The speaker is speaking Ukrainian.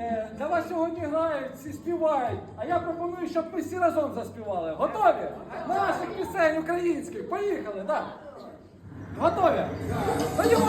е, для вас сьогодні грають, всі співають. А я пропоную, щоб ми всі разом заспівали. Готові? Наших пісень українських. Поїхали, так. Готові? Ходімо